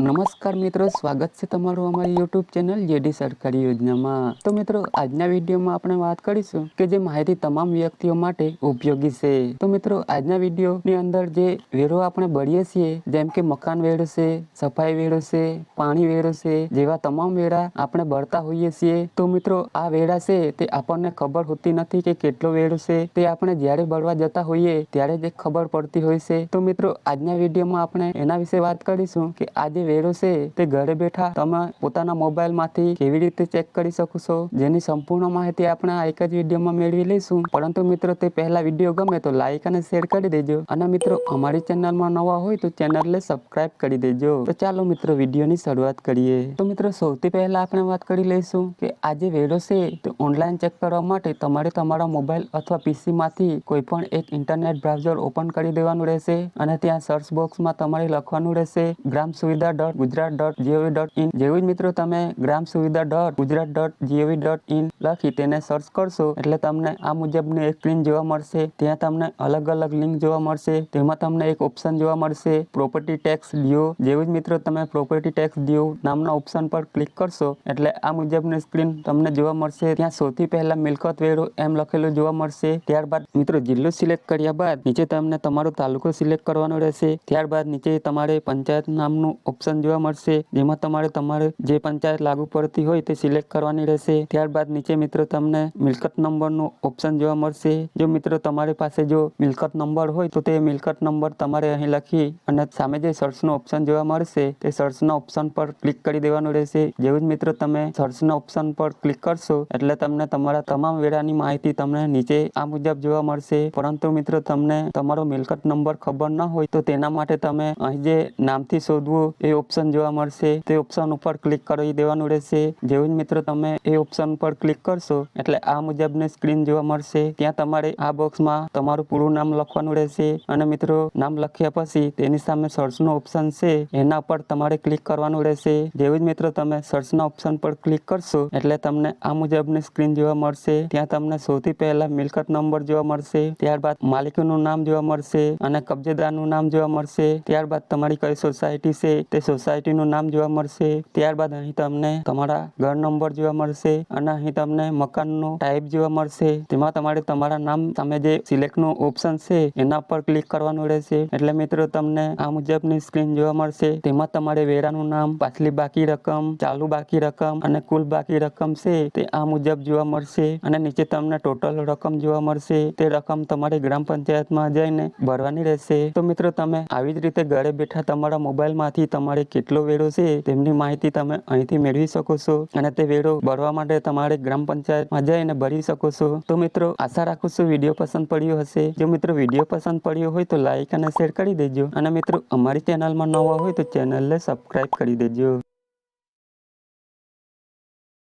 નમસ્કાર મિત્રો, સ્વાગત છે તમારું અમારી યુટ્યુબ ચેનલ જેડી સરકારી યોજનામાં. તો મિત્રો, આજના વિડીયોમાં આપણે વાત કરીશું કે જે માહિતી તમામ વ્યક્તિઓ માટે ઉપયોગી છે. તો મિત્રો, આજના વિડીયોની અંદર જે વેરો આપણે ભરીએ છીએ, જેમ કે મકાન વેરો છે, સફાઈ વેરો છે, પાણી વેરો છે, જેવા તમામ વેરા આપણે ભરતા હોઈએ છીએ, તો મિત્રો, આ વેરા છે તે આપણને ખબર હોતી નથી કે કેટલો વેરો છે. તે આપણે જ્યારે ભરવા જતા હોઈએ ત્યારે જ ખબર પડતી હોય છે. તો મિત્રો, આજના વિડીયોમાં આપણે એના વિશે વાત કરીશું કે આ જે વેરો છે તે ઘરે બેઠા તમે પોતાના મોબાઈલમાંથી કેવી રીતે ચેક કરી શકો છો? જેની સંપૂર્ણ માહિતી આપણે આ એક જ વિડીયોમાં મેળવી લઈશું. પરંતુ મિત્રો, તે પહેલા વીડિયો ગમે તો લાઈક અને શેર કરી દેજો. અને મિત્રો, અમારી ચેનલમાં નવા હોય તો ચેનલને સબસ્ક્રાઇબ કરી દેજો. તો ચાલો મિત્રો, વિડીયોની શરૂઆત કરીએ. તો મિત્રો, સૌથી પહેલા આપણે વાત કરી લઈશું કે આ જે વેરો છે તે ઓનલાઈન ચેક કરવા માટે તમારે તમારા મોબાઈલ અથવા પીસી માંથી કોઈ પણ એક ઇન્ટરનેટ બ્રાઉઝર ઓપન કરી દેવાનું રહેશે અને ત્યાં સર્ચ બોક્સમાં તમારે લખવાનું રહેશે, Gram Suvidha dot Gujarat dot GOV dot in જેવી જ મિત્રો તમે Gram Suvidha dot Gujarat dot GOV dot in લખી તેને સર્ચ કરશો, એટલે તમને આ મુજબની એક સ્ક્રીન જોવા મળશે. ત્યાં તમને અલગ અલગ લિંક જોવા મળશે. તેમાં તમને એક ઓપ્શન જોવા મળશે પ્રોપર્ટી ટેક્સ ડ્યુ જેવું જ મિત્રો તમે પ્રોપર્ટી ટેક્સ ડ્યુ નામના ઓપ્શન પર ક્લિક કરશો, એટલે આ મુજબની સ્ક્રીન તમને જોવા મળશે. ત્યાં સૌથી પહેલા મિલકત વેરો એમ લખેલું જોવા મળશે. ત્યારબાદ મિત્રો જિલ્લો સિલેક્ટ કર્યા બાદ નીચે તમને તમારો તાલુકો સિલેક્ટ કરવાનો રહેશે. ત્યારબાદ નીચે તમારે પંચાયત નામનું ઓપ્શન જોવા મળશે. જેમાં તમારે તમારે જે પંચાયત લાગુ પડતી હોય તે સિલેક્ટ કરવાની રહેશે. ત્યારબાદ નીચે મિત્રો તમને મિલકત નંબરનું ઓપ્શન જોવા મળશે. જો મિત્રો તમારી પાસે જો મિલકત નંબર હોય તો તે મિલકત નંબર તમારે અહીં લખી અને સામે જે સર્ચનો ઓપ્શન જોવા મળશે તે સર્ચના ઓપ્શન પર ક્લિક કરી દેવાનું રહેશે. જેવું જ મિત્રો તમે સર્ચના ઓપ્શન પર ક્લિક કરશો એટલે તમને તમારા તમામ વેળાની માહિતી તમને નીચે આ મુજબ જોવા મળશે. પરંતુ મિત્રો તમને તમારો મિલકત નંબર ખબર ન હોય તો તેના માટે તમે અહીં જે નામથી શોધવું એ ઓપ્શન જોવા મળશે, તે ઓપ્શન ઉપર ક્લિક કરી દેવાનું રહેશે. જેવું જ મિત્રો તમે એ ઓપ્શન પર ક્લિક કરશો, એટલે આ મુજબની સ્ક્રીન જોવા મળશે. ત્યાં તમારે આ બોક્સમાં તમારું પૂરું નામ લખવાનું રહેશે. અને મિત્રો, નામ લખ્યા પછી તેની સામે સર્ચનો ઓપ્શન છે, એના પર તમારે ક્લિક કરવાનું રહેશે. જેવું જ મિત્રો તમે સર્ચના ઓપ્શન પર ક્લિક કરશો, એટલે તમને આ મુજબની સ્ક્રીન જોવા મળશે. ત્યાં તમને સૌથી પહેલા મિલકત નંબર જોવા મળશે. ત્યારબાદ માલિકનું નામ જોવા મળશે અને કબજેદારનું નામ જોવા મળશે. ત્યારબાદ તમારી કઈ સોસાયટી છે તે સોસાયટીનું નામ જોવા મળશે. ત્યારબાદ અહીં તમને તમારા ઘર નંબર જોવા મળશે અને અહીં તમને મકાનનો ટાઈપ જોવા મળશે. તેમાં તમારે તમારા નામ, તમે જે સિલેક્ટનું ઓપ્શન છે, એના પર ક્લિક કરવાનું રહેશે. એટલે મિત્રો, તમને આ મુજબની સ્ક્રીન જોવા મળશે. તેમાં તમારે વેરાનું નામ, પાછલી બાકી રકમ, ચાલુ બાકી રકમ અને કુલ બાકી રકમ છે તે આ મુજબ જોવા મળશે. અને નીચે તમને ટોટલ રકમ જોવા મળશે. તે રકમ તમારે ગ્રામ પંચાયતમાં જઈને ભરવાની રહેશે. તો મિત્રો, તમે આવી જ રીતે ઘરે બેઠા તમારા મોબાઈલમાંથી તમારે કેટલો વેરો છે તેમની માહિતી તમે અહીંથી મેળવી શકો છો. અને તે વેરો ભરવા માટે તમારે ગ્રામ પંચાયતમાં જઈને ભરી શકો છો. તો મિત્રો, આશા રાખું છું વીડિયો પસંદ પડ્યો હશે. જો મિત્રો વીડિયો પસંદ પડ્યો હોય તો લાઈક અને શેર કરી દેજો. અને મિત્રો, અમારી ચેનલમાં નવા હોય તો ચેનલને સબસ્ક્રાઈબ કરી દેજો.